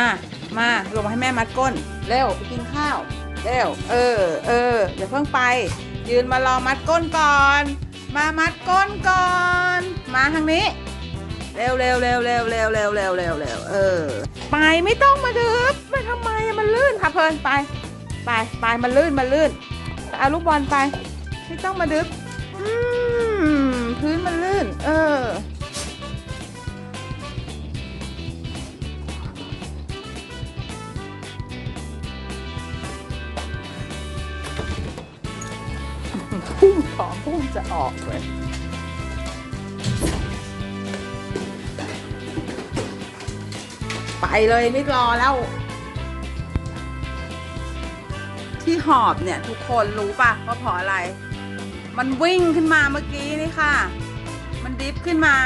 อะ มาลงมาให้แม่มัดก้น เร็วไปกินข้าว เร็ว เออ เอออย่าเพิ่งไป ยืนมารอมัดก้นก่อน มามัดก้นก่อน มาทางนี้ เร็วเร็วเร็วเร็วเร็วเร็วเร็วเร็วเร็วเออ ไปไม่ต้องมาดึบไปทำไมมันลื่นค่ะเพลินไป ไปไปมันลื่นมันลื่นเอาลูกบอลไป ไม่ต้องมาดึบอืม พุ่งท้องพุ่งจะออกเลยไปเลยไม่รอแล้ว ที่หอบเนี่ยทุกคนรู้ปะว่าเพราะอะไร มันวิ่งขึ้นมาเมื่อกี้นี่ค่ะ มันดิฟขึ้นมา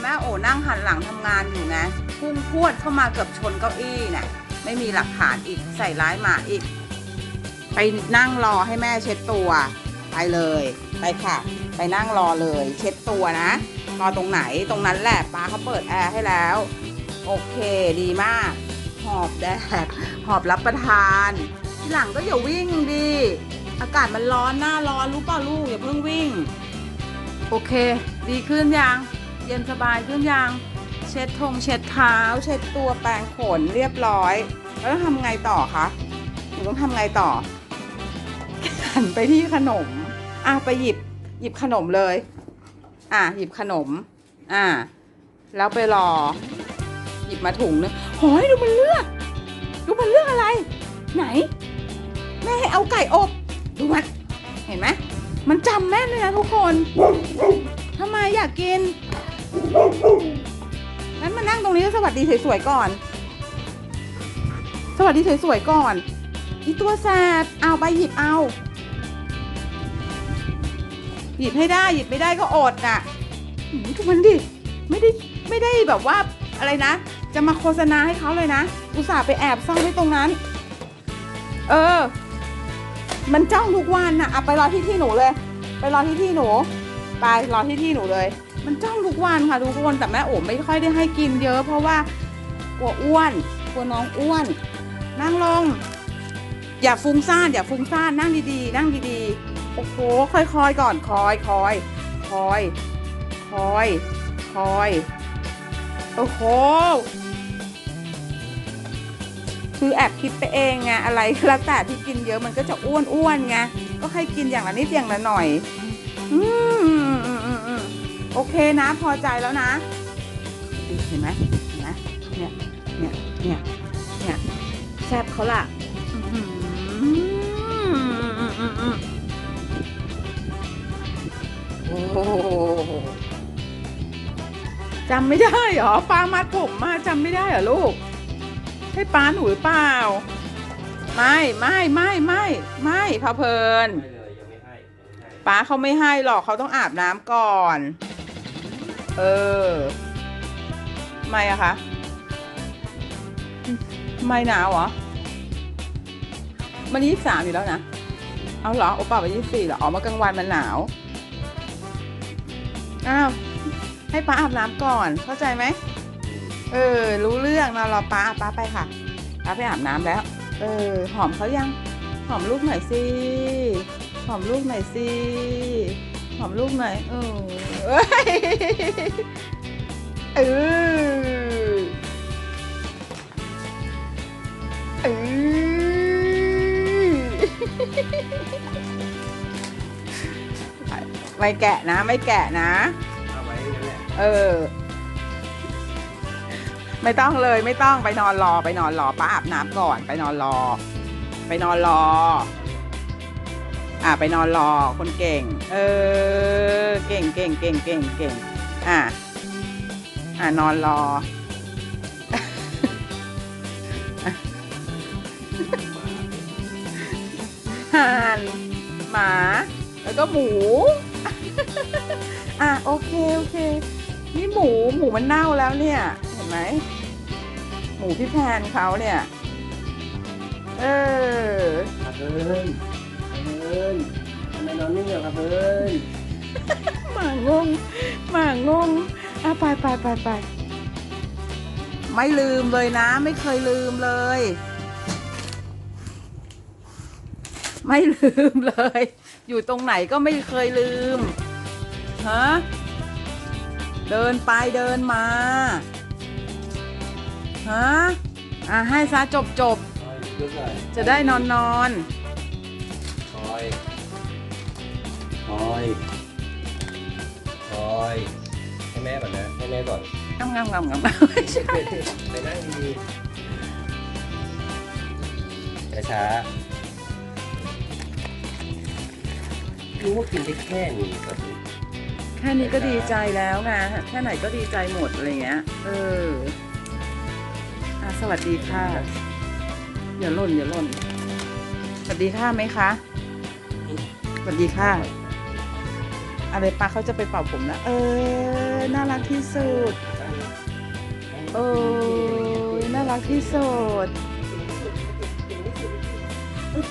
แม่โอนั่งหันหลังทำงานอยู่ไงพุ่งพวดเข้ามาเกือบชนเก้าอี้เนี่ยไม่มีหลักฐานอีกใส่ร้ายหมาอีก ไปนั่งรอให้แม่เช็ดตัว ไปเลยไปค่ะ ไปนั่งรอเลย เช็ดตัวนะรอตรงไหนตรงนั้นแหละป้าเขาเปิดแอร์ให้แล้ว โอเคดีมาก หอบแดดหอบรับประทานทีหลังก็อย่าวิ่งดี อากาศมันร้อนหน้าร้อนรู้เปล่าลูกอย่าเพิ่งวิ่ง โอเค ดีขึ้นยัง เย็นสบายขึ้นยัง เช็ดทงเช็ดเท้า เช็ดตัวแปรงขนเรียบร้อย แล้วต้องทำไงต่อคะหนูต้องทำไงต่อหันไปที่ขนม อะไปหยิบหยิบขนมเลย อะหยิบขนม อะแล้วไปรอ หยิบมาถุงนึงโอ้ยดูมันเลือก ดูมันเลือกอะไร ไหน แม่ให้เอาไก่อบ ดูมัน เห็นไหมมันจำแม่นเลยนะทุกคนทำไมอยากกินงั้นมานั่งตรงนี้สวัสดีสวยๆก่อน สวัสดีสวยๆก่อนอีตัวแสบเอาไปหยิบเอา หยิบให้ได้หยิบไม่ได้ก็อดน่ะหืมดูมันดิไม่ได้ไม่ได้แบบว่าอะไรนะ จะมาโฆษณาให้เขาเลยนะ อุตส่าห์ไปแอบซ่อนไว้ตรงนั้น เออ มันจ้องทุกวันน่ะเอาไปรอที่ที่หนูเลย ไปรอที่ที่หนู ไปรอที่ที่หนูเลย มันจ้องทุกวันค่ะทุกคนแต่แม่โอ๋ไม่ค่อยได้ให้กินเยอะ เพราะว่ากลัวอ้วนกลัวน้องอ้วน นั่งลงอย่าฟุ้งซ่านอย่าฟุ้งซ่านนั่งดีๆ นั่งดีๆ โอ้โหค่อยๆก่อนคอยคอยคอยคอยคอยโอ้โหคือแอบคิดไปเองไงอะไรแล้วแต่ที่กินเยอะมันก็จะอ้วนอ้วนไงก็ให้กินอย่างละนิดอย่างละหน่อยอืมอืมอืมอืมอืมโอเคนะ พอใจแล้วนะเห็นไหมเห็นไหมเนี่ยเนี่ยเนี่ยเนี่ยแซ่บเขาล่ะ อื้อหืออืม จำไม่ได้เหรอป้ามัดผมมาจำไม่ได้เหรอลูกให้ป้าหนูหรือเปล่า ไม่ไม่ไม่ไม่ไม่พาเพลินไม่เลยยังไม่ให้ยังไม่ให้ป้าเขาไม่ให้หรอกเขาต้องอาบน้ำก่อน เออ ไม่อะคะไม่หนาวเหรอมันยี่สามอยู่แล้วนะ เอาเหรอโอป้าไปยี่สี่เหรอ อ๋อมากลางวันมันหนาว อ้าวให้ป้าอาบน้ำก่อนเข้าใจไหมเออ รู้เรื่องนอนรอป้าป้าไปค่ะป้าไปอาบน้ำแล้ว เออ หอมเขายัง หอมลูกหน่อยสิหอมลูกหน่อยสิหอมลูกหน่อยเออเอ้ยเออ ไม่แกะนะ ไม่แกะนะ เอาไว้นั่นแหละเออ ไม่ต้องเลยไม่ต้องไปนอนรอไปนอนรอป้าอาบน้ำก่อน ไปนอนรอ ไปนอนรอ อะไปนอนรอคนเก่ง เออ เก่งเก่งเก่งเก่งเก่งอะอะนอนรอ ห่านหมา แล้วก็หมู อะโอเคโอเค นี่หมูหมูมันเน่าแล้วเนี่ย เห็นไหมหมูพี่แพนเขาเนี่ย เออครับเพิ่นเพิ่นทำไมนอนนิ่งอย่างครับเพิ่นหมางงหมางงอะไปไปไปไปไม่ลืมเลยนะ ไม่เคยลืมเลย ไม่ลืมเลย อยู่ตรงไหนก็ไม่เคยลืม ฮะ เดินไปเดินมา ฮะ อะ ให้ซะจบจบคอยยกหน่อยๆจะได้นอนนอนคอยคอยคอยให้แม่ก่อนนะ ให้แม่ก่อนงำงำงำงำไม่ใช่ไปนั่งดีๆช้าๆรู้ว่ากินได้แค่นี้ก็ดีแค่นี้ก็ดีใจแล้วไงแค่ไหนก็ดีใจหมดอะไรเงี้ย เอออะสวัสดีค่ะ อย่าล่นอย่าล่น สวัสดีค่ะไหมคะ สวัสดีค่ะ อะไรปาเขาจะไปเป่าผมแล้ว เออ น่ารักที่สุดเออน่ารักที่สุด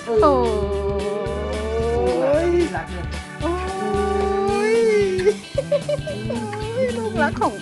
โอ้ ลูก